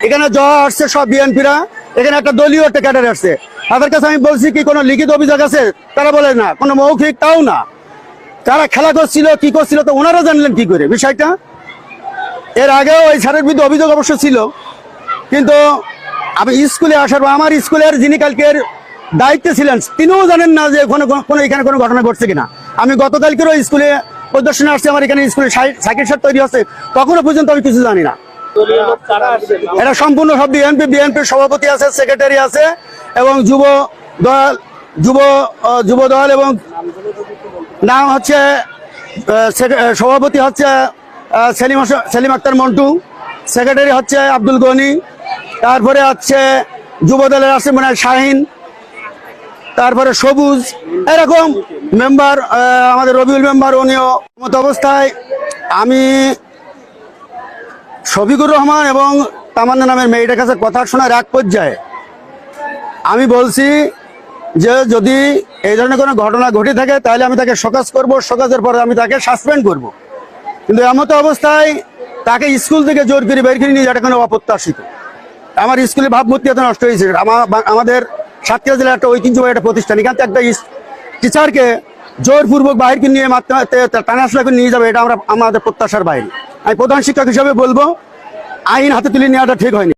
এখানে জ আসছে সব বিএনপিরা। এখানে একটা দলীয় একটা ক্যাডার আসছে। তাদের কাছে আমি বলছি কি, কোনো লিখিত অভিযোগ আছে? তারা বলে না, কোনো মৌখিক তাও না। তারা খেলা করছিল, কি করছিল, তো ওনারা জানলেন কি করে বিষয়টা। এর আগেও ওই স্যারের বিরুদ্ধে অভিযোগ অবশ্য ছিল। কিন্তু আমি স্কুলে আসার পর আমার স্কুলের যিনি কালকের দায়িত্বে ছিলেন, তিনিও জানেন না যে কোনো কোনো এখানে কোনো ঘটনা ঘটছে কিনা। আমি গতকালকেরও স্কুলে পরিদর্শনে আসছে, আমার এখানে স্কুলে সাই- সাইকেল সার তৈরি হচ্ছে, তখনও পর্যন্ত আমি কিছু জানি না। এটা সম্পূর্ণ সব বিএনপি বিএনপির সভাপতি আছে, সেক্রেটারি আছে এবং যুব দল, যুব যুব দল এবং নাম হচ্ছে সভাপতি হচ্ছে সেলিম সেলিম আক্তার মন্টু, সেক্রেটারি হচ্ছে আব্দুল গনি, তারপরে হচ্ছে যুব দলের আছে মনে শাহিন, তারপরে সবুজ, এরকম মেম্বার আমাদের রবিউল মেম্বার, উনিও মতো অবস্থায়। আমি শফিকুর রহমান এবং তামান্না নামের মেয়েটার কাছে কথা শোনার এক পর্যায়ে আমি বলছি যে যদি এই ধরনের কোনো ঘটনা ঘটে থাকে, তাহলে আমি তাকে সকাজ করব সকাজের পরে আমি তাকে সাসপেন্ড করব। কিন্তু এমতো অবস্থায় তাকে স্কুল থেকে জোর করে বের করে নিয়ে যাওয়াটা কোনো অপ্রত্যাশিত। আমার স্কুলের ভাবমূর্তি এত নষ্ট হয়েছে। আমাদের সাতক্ষীরা জেলার একটা ঐতিহ্যবাহী একটা প্রতিষ্ঠান, এখান থেকে একটা টিচারকে জোরপূর্বক বাহিরকে নিয়ে মাত্রা টানা আসলা করে নিয়ে যাবে, এটা আমরা আমাদের প্রত্যাশার বাইরে। আমি প্রধান শিক্ষক হিসাবে বলব আইন হাতে তুলে নেওয়াটা ঠিক হয়নি।